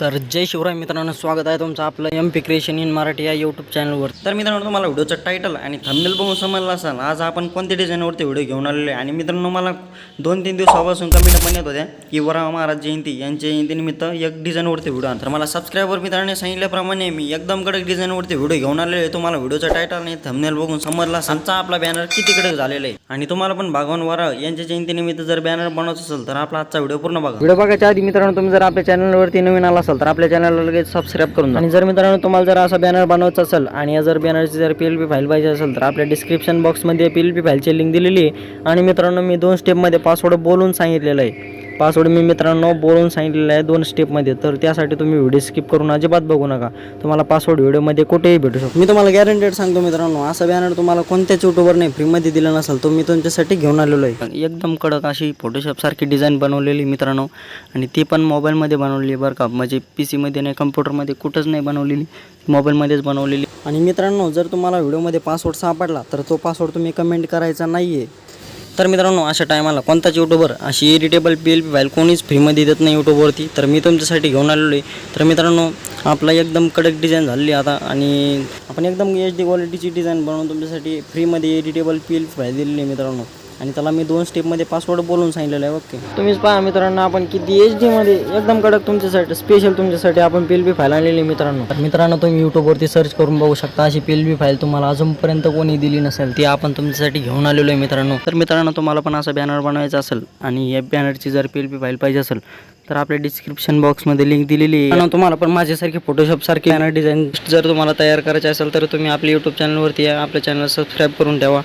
तर जय शिवराय मित्रांनो स्वागत आहे तुमचं आपलं M P creation in Marathi या यूट्यूब चॅनलवर तर मित्रांनो तुम्हाला व्हिडिओचं टायटल आणि थंबनेल बघून समजलं असाल आज आपण कोणत्या डिझाईनवरती व्हिडिओ घेऊन आलेलो आहे? आणि मित्रांनो मला दोन तीन दिवसापासून कमेंट पण येत होत्या की वरा महाराज जयंती यांच्या जयंतीनिमित्त एक डिझाईनवरती व्हिडिओ आला तर मला सबस्क्रायबर मित्रांनी सांगितल्याप्रमाणे मी एकदम कडक डिझाईनवरती व्हिडिओ घेऊन आलेलो आहे. तुम्हाला व्हिडिओचं टायटल आणि थंबनेल बघून समजला असेल. आमचा आपला बॅनर किती कडक झालेला आहे. आणि तुम्हाला पण भगवान वरा यांच्या जयंतीनिमित्त जर बॅनर बनवायचं असेल तर आपला आजचा व्हिडिओ पूर्ण बघा. व्हिडिओ बघायच्या आधी मित्रांनो तुम्ही जर आपल्या चॅनलवरती नवीन आला असाल तर आपल्या चॅनलला लगेच सबस्क्राईब करून आणि जर मित्रांनो तुम्हाला जर असा बॅनर बनवायचा असेल आणि या जर बॅनरची जर पी एल पी फाईल पाहिजे असेल तर आपल्या डिस्क्रिप्शन बॉक्समध्ये पी एल पी फाईलची लिंक दिलेली आहे. आणि मित्रांनो मी दोन स्टेपमध्ये पासवर्ड बोलून सांगितलेलं आहे. पासवर्ड मी मित्रांनो बोलून सांगितलेलं आहे दोन स्टेपमध्ये तर त्यासाठी तुम्ही व्हिडिओ स्किप करून अजिबात बघू नका. तुम्हाला पासवर्ड व्हिडिओमध्ये कुठेही भेटू शकतो. मी तुम्हाला गॅरंटेड सांगतो मित्रांनो असा बॅनर तुम्हाला कोणत्याच युट्यूबरने फ्रीमध्ये दिला नसेल तो मी तुमच्यासाठी घेऊन आलेलो आहे. एकदम कडक अशी फोटोशॉपसारखी डिझाईन बनवलेली मित्रांनो. आणि ती पण मोबाईलमध्ये बनवलेली बरं का. म्हणजे पी सीमध्ये नाही कम्प्युटरमध्ये कुठंच नाही बनवलेली. मोबाईलमध्येच बनवलेली. आणि मित्रांनो जर तुम्हाला व्हिडिओमध्ये पासवर्ड सापडला तर तो पासवर्ड तुम्ही कमेंट करायचा नाही आहे तर मित्रांनो अशा टायमाला कोणताच यूट्यूबर अशी editable P L P file कोणीच फ्रीमध्ये देत नाही यूट्यूबवरती तर मी तुमच्यासाठी घेऊन आलेलो आहे. तर मित्रांनो आपला एकदम कडक डिझाईन झालेली आता आणि आपण एकदम एच डी क्वालिटीची डिझाईन बनवून तुमच्यासाठी फ्रीमध्ये editable P L P file दिलेली आहे मित्रांनो. आणि त्याला मी दोन स्टेपमध्ये पासवर्ड बोलून सांगितलेलं आहे ओके तुम्हीच पहा मित्रांनो आपण किती एच डीमध्ये एकदम कडक तुमच्यासाठी स्पेशल तुमच्यासाठी आपण पी एल बी फाईल आणलेली आहे मित्रांनो. तर मित्रांनो तुम्ही यूट्यूबवरती सर्च करून बघू शकता अशी पी एल बी फाईल तुम्हाला अजूनपर्यंत कोणी दिली नसेल ती आपण तुमच्यासाठी घेऊन आलेलो आहे मित्रांनो. तर मित्रांनो तुम्हाला पण असा बॅनर बनवायचा असेल आणि या बॅनरची जर पी एल बी फाईल पाहिजे असेल तर आपल्या डिस्क्रिप्शन बॉक्समध्ये लिंक दिलेली आहे. तुम्हाला पण माझ्यासारखे फोटोशॉपसारखे बॅनर डिझाईन जर तुम्हाला तयार करायचे असेल तर तुम्ही आपल्या यूट्यूब चॅनलवरती आपल्या चॅनल सबस्क्राईब करून ठेवा.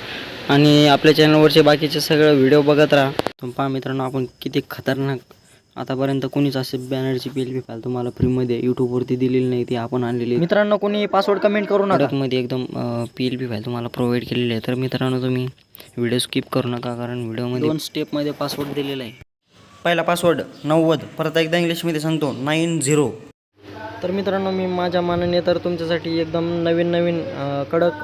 आणि आपल्या चॅनलवरचे बाकीचे सगळं व्हिडिओ बघत राहा. तुम्ही पहा मित्रांनो आपण किती खतरनाक आतापर्यंत कोणीच असे बॅनरची पी एल पी फाईल तुम्हाला फ्रीमध्ये यूट्यूबवरती दिलेली नाही ती आपण आणलेली. आहे. मित्रांनो कोणी पासवर्ड कमेंट करू नका. मध्ये एकदम पी एल पी फाईल तुम्हाला प्रोव्हाइड केलेली आहे. तर मित्रांनो तुम्ही व्हिडिओ स्किप करू नका कारण व्हिडिओमध्ये दोन स्टेपमध्ये पासवर्ड दिलेला आहे. पहिला पासवर्ड नव्वद. परत एकदा इंग्लिशमध्ये सांगतो नाईन झिरो तर मित्रांनो मी माझ्या मानाने तर तुमच्यासाठी एकदम नवीन नवीन कडक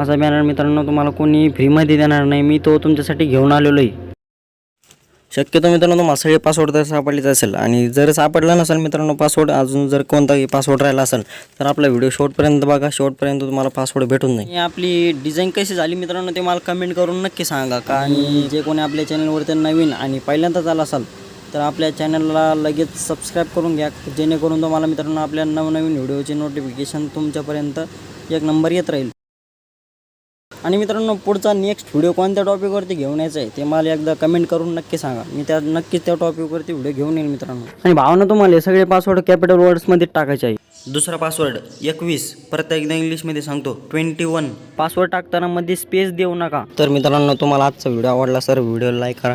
असा बॅनर मित्रांनो तुम्हाला कोणी फ्रीमध्ये देणार नाही. मी तो तुमच्यासाठी घेऊन आलेलो आहे शक्यतो मित्रांनो तुम्हाला सगळे पासवर्ड तर सापडलेच असेल. आणि जर सापडला नसेल मित्रांनो पासवर्ड अजून जर कोणताही पासवर्ड राहिला असेल तर आपला व्हिडिओ शेवटपर्यंत बघा. शेवटपर्यंत तुम्हाला पासवर्ड भेटून जाईल. आपली डिझाईन कशी झाली मित्रांनो ते मला कमेंट करून नक्की सांगा. का आणि जे कोणी आपल्या चॅनलवरती नवीन आणि पहिल्यांदाच आला असाल तर आपल्या चॅनलला लगेच सबस्क्राईब करून घ्या. जेणेकरून तुम्हाला मित्रांनो आपल्या नवनवीन व्हिडिओचे नोटिफिकेशन तुमच्यापर्यंत एक नंबर येत राहील. आणि मित्रांनो पुढचा नेक्स्ट व्हिडिओ कोणत्या टॉपिकवरती घेऊन यायचा आहे ते मला एकदा कमेंट करून नक्की सांगा. मी त्या नक्कीच त्या टॉपिकवरती व्हिडिओ घेऊन येईल मित्रांनो. आणि भावना तुम्हाला हे सगळे पासवर्ड कॅपिटल वर्ड्समध्ये टाकायचे आहे. दुसरा पासवर्ड एकवीस. परत एकदा इंग्लिशमध्ये सांगतो ट्वेंटी वन पासवर्ड टाकताना मध्ये स्पेस देऊ नका. तर मित्रांनो तुम्हाला आजचा व्हिडिओ आवडला सर व्हिडिओ लाईक करा.